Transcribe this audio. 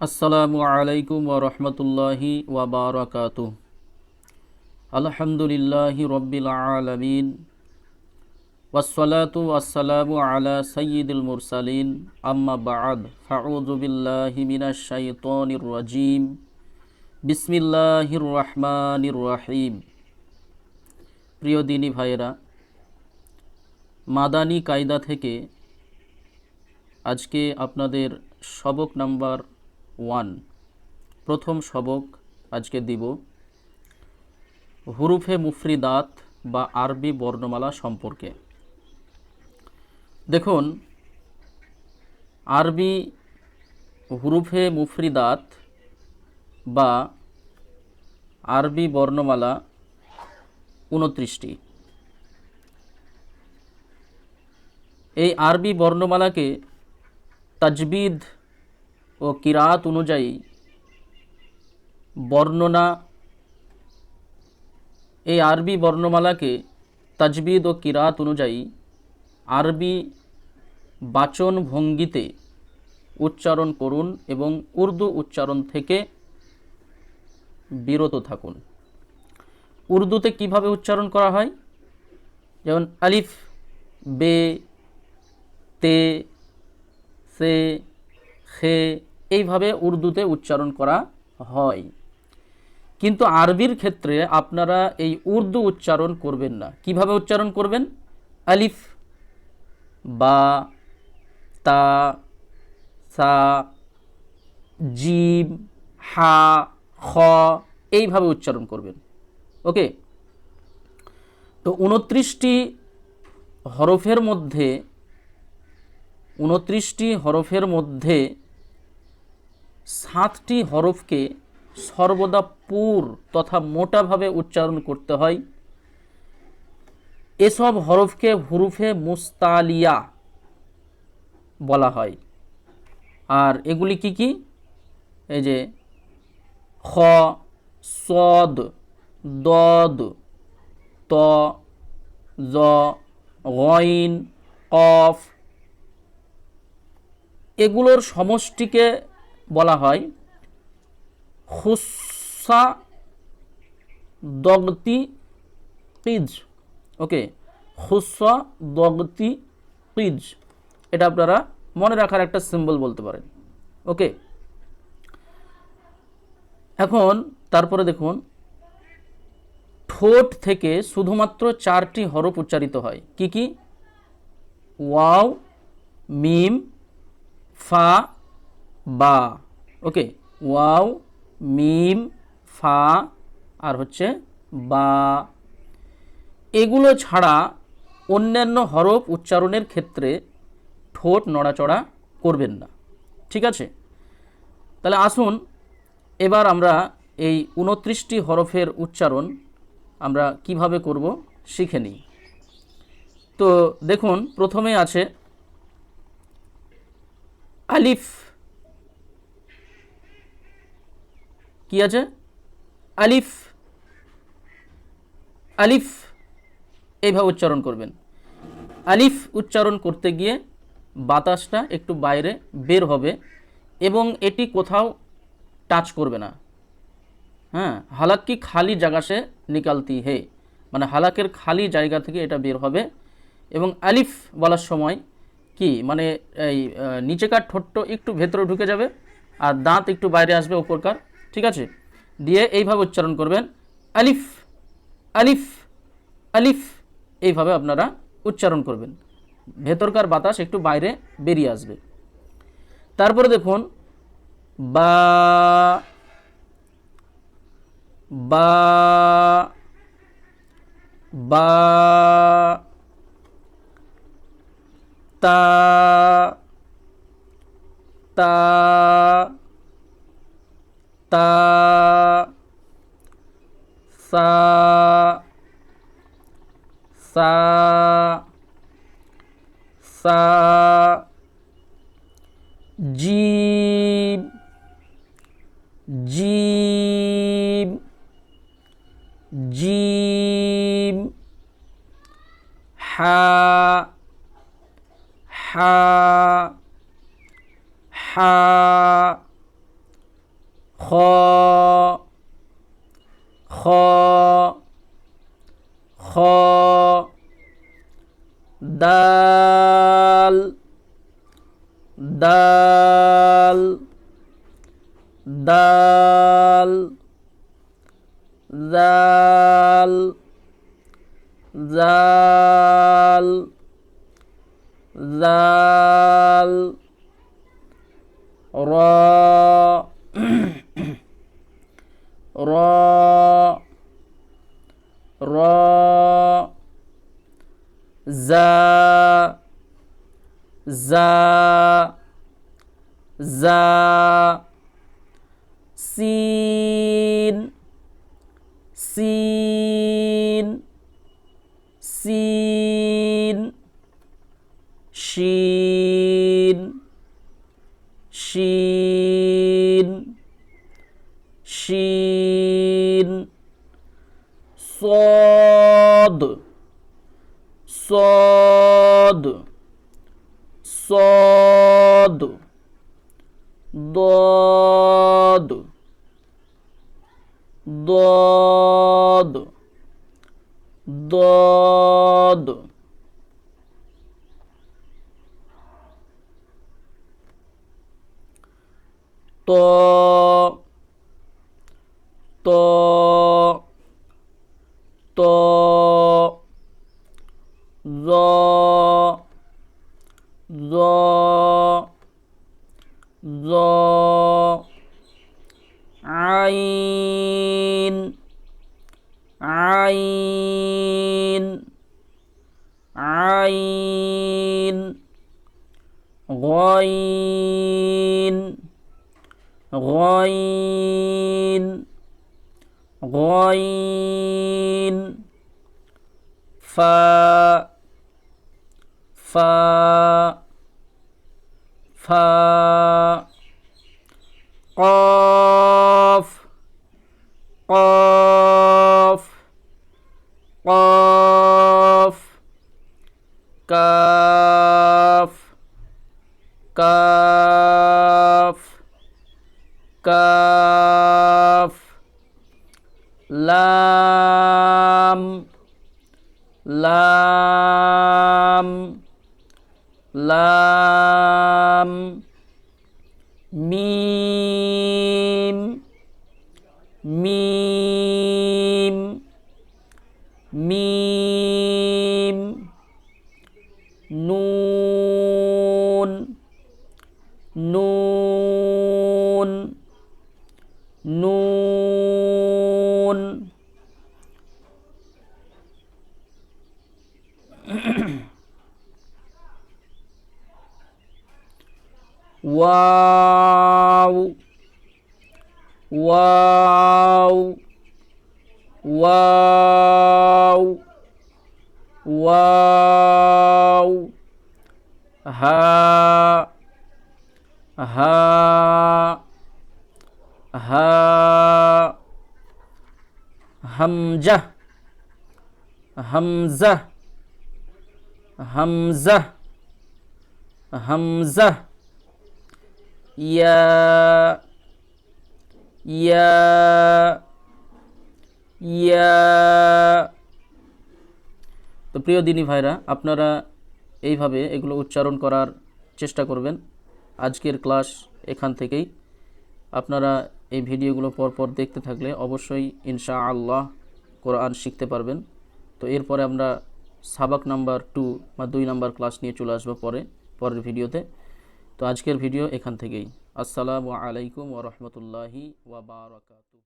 আসসালামু আলাইকুম ওরহমতুল্লাহি ওয়াবারকাত আলহামদুলিল্লাহি রব্বিল আলমিন। ওয়াসসালাতু ওয়াসসালামু আলা সয়্যিদুল মুরসালিন। আম্মা বাদ। ফাউযু বিল্লাহি মিনাশ শাইতানির রাজিম। বিসমিল্লাহির রহমানির রহিম। প্রিয় দিনী ভাইয়েরা, মাদানী কায়দা থেকে আজকে আপনাদের সবক নাম্বার ওয়ান। প্রথম সবক আজকে দিব। হুরুফে মুফরিদাত বা আরবি বর্ণমালা সম্পর্কে। দেখুন, আরবি হুরুফে মুফরিদাত বা আরবি বর্ণমালা উনত্রিশটি এই আরবি বর্ণমালাকে তাজবিদ ও কিরাত অনুযায়ী। বর্ণনা, এই আরবি বর্ণমালাকে তাজবিদ ও কিরাত অনুযায়ী আরবি বাচন ভঙ্গিতে উচ্চারণ করুন এবং উর্দু উচ্চারণ থেকে বিরত থাকুন। উর্দুতে কীভাবে উচ্চারণ করা হয়? যেমন আলিফ, বে, তে, সে, খে এইভাবে উর্দুতে উচ্চারণ করা হয়। কিন্তু আরবির ক্ষেত্রে আপনারা এই উর্দু উচ্চারণ করবেন না। কীভাবে উচ্চারণ করবেন? আলিফ, বা, তা, সা, জিম, হা, খ, এইভাবে উচ্চারণ করবেন। ওকে? তো উনত্রিশটি হরফের মধ্যে, উনত্রিশটি হরফের মধ্যে সাতটি হরফকে সর্বদা পুর তথা মোটাভাবে উচ্চারণ করতে হয়। এসব হরফকে হুরুফে মুস্তালিয়া বলা হয়। আর এগুলি কি কি? এই যে খ, সদ, দদ, ত, জ, গইন, কফ। এগুলোর সমষ্টিকে বলা হয় খুসা দগতি কিজ ওকে খুসা দগতি কিজ এটা আপনারা মনে রাখার একটা সিম্বল বলতে পারেন। ওকে, এখন তারপরে দেখুন, ঠোঁট থেকে শুধুমাত্র চারটি হরফ উচ্চারিত হয়। কি কি? ওয়াও, মিম, ফা বা ওকে ওয়াও, মিম, ফা, আর হচ্ছে বা। এগুলো ছাড়া অন্যান্য হরফ উচ্চারণের ক্ষেত্রে ঠোঁট নড়াচড়া করবেন না, ঠিক আছে? তাহলে আসুন, এবার আমরা এই উনত্রিশটি হরফের উচ্চারণ আমরা কীভাবে করব শিখে নিই। তো দেখুন, প্রথমে আছে আলিফ কি আছে? আলিফ। আলিফ, এইভাবে উচ্চারণ করবেন। আলিফ উচ্চারণ করতে গিয়ে বাতাসটা একটু বাইরে বের হবে এবং এটি কোথাও টাচ করবে না। হ্যাঁ হালাক কি খালি জায়গা সে নিকালতি হে। মানে হালাকের খালি জায়গা থেকে এটা বের হবে এবং আলিফ বলার সময় কি? মানে এই নিচেকার ঠোঁট্ট একটু ভেতরে ঢুকে যাবে আর দাঁত একটু বাইরে আসবে ওপরকার ঠিক আছে? দিয়ে এইভাবে উচ্চারণ করবেন। আলিফ আলিফ আলিফ, এইভাবে আপনারা উচ্চারণ করবেন। ভেতরকার বাতাস একটু বাইরে বেরিয়ে আসবে। তারপরে দেখুন, বা বা বা তা তা তা সা সা সা জিম জিম জিম হা হা হা খ খ খ দাল দাল দাল জাল জাল জাল র র র জা জা জা সিন সিন সিন শিন শিন শিন صاد صاد صاد Dodo. Dodo. Dodo. to to to zo zo غين غين فا. فا. فا. লাম লাম লাম মিম মিম মিম নুন নুন নুন ওয়াও ওয়াও ওয়াও ওয়াও হা হা হা হামজা হামজা হামজা হামজা, ইয়া ইয়া ইয়া। তো প্রিয় দিনী ভাইরা, আপনারা এইভাবে এগুলো উচ্চারণ করার চেষ্টা করবেন। আজকের ক্লাস এখান থেকেই। আপনারা এই ভিডিওগুলো পরপর দেখতে থাকলে অবশ্যই ইনশা আল্লাহ কোরআন শিখতে পারবেন। তো এরপরে আমরা সাবাক নাম্বার টু বা দুই নাম্বার ক্লাস নিয়ে চলে আসব পরে, পরের ভিডিওতে। তো আজকের ভিডিও এখান থেকেই। আসসালামু আলাইকুম ওরহমতুল্লাহি ওয়া বারাকাতু